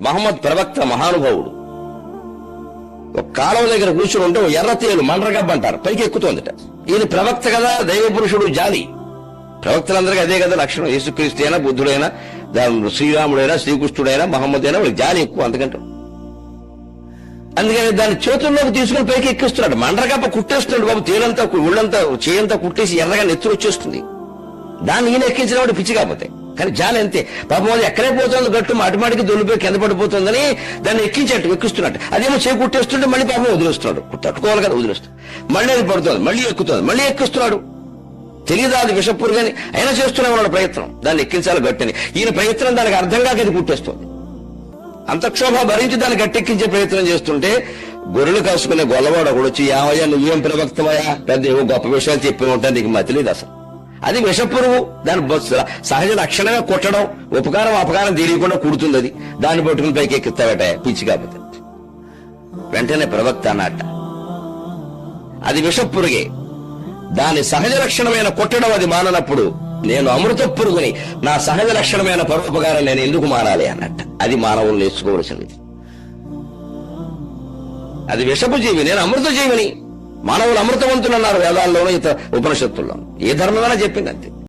మహమ్మద్ ప్రవక్త మహానుభావుడు. ఒక కాలం దగ్గర కూర్చుని ఉంటే ఒక ఎర్రతేలు మండ్రగబ్బ అంటారు. పైకి ఎక్కుతోందిట. ఈయన ప్రవక్త కదా దైవ పురుషుడు జాలి. ప్రవక్తలందరికీ అదే కదా లక్షణం. యేసుక్రీస్తు అయినా బుద్ధుడైనా దాని శ్రీరాముడైనా శ్రీకృష్ణుడైనా మహమ్మద్ అయినా వాళ్ళకి జాలి ఎక్కువ అందుకంటే అందుకని దాన్ని చేతుల్లోకి తీసుకుని పైకి ఎక్కిస్తున్నాడు. మండ్రగబ్బ కుట్టేస్తున్నాడు బాబు. తేలంతా ఒళ్ళంతా చేయంతా కుట్టేసి ఎర్రగా నెత్తురు వచ్చేస్తుంది. దాన్ని ఈయన ఎక్కించిన వాడు పిచ్చి కాకపోతే. కానీ జాలి అంతే. పాపం అది ఎక్కడే పోతుంది గట్టు మాటిమాటికి దొల్లిపోయి కింద పడిపోతుందని దాన్ని ఎక్కించట్టు ఎక్కిస్తున్నట్టు అదేమో చేయి కుట్టేస్తుంటే మళ్ళీ పాపం వదిలేస్తున్నాడు. తట్టుకోవాలి కదా వదిలేస్తాడు మళ్ళీ అది పడుతుంది మళ్ళీ ఎక్కుతుంది మళ్ళీ ఎక్కిస్తున్నాడు. తెలియదా అది విషపురుగని అయినా చేస్తూనే ఉన్నాడు ప్రయత్నం. దాన్ని ఎక్కించాలి గట్టని. ఈయన ప్రయత్నం దానికి అర్థం కాక అది కుట్టేస్తుంది. అంతక్షోభ భరించి దాన్ని గట్టెక్కించే ప్రయత్నం చేస్తుంటే గొర్రెలు కాసుకునే గొల్లవాడు ఒకడు వచ్చి యావయ్యా నువ్వేం ప్రవక్తమయ్యా? పెద్ద ఏవో గొప్ప విషయాలు చెప్పి ఉంటాను నీకు మా తెలియదు అసలు. అది విషపురుగు దాని సహజ లక్షణంగా కొట్టడం ఉపకారం అపకారం తెలియకుండా కుడుతుంది అది. దాన్ని పట్టుకుని పైకి ఎక్కుతావట పిచ్చి కాకపోతే. వెంటనే ప్రవక్త అన్నట్ట అది విషపురుగే. దాని సహజ లక్షణమైన కొట్టడం అది మాననప్పుడు నేను అమృత పురుగుని నా సహజ లక్షణమైన పరోపకారం నేను ఎందుకు మానాలి అన్నట్ట. అది మానవులు నేర్చుకోవలసినది. అది విషపు జీవి నేను అమృత జీవిని. మానవులు అమృతవంతులు అన్నారు వేదాల్లోనూ ఇతర ఉపనిషత్తుల్లో. ఏ ధర్మమైనా చెప్పింది అంతే.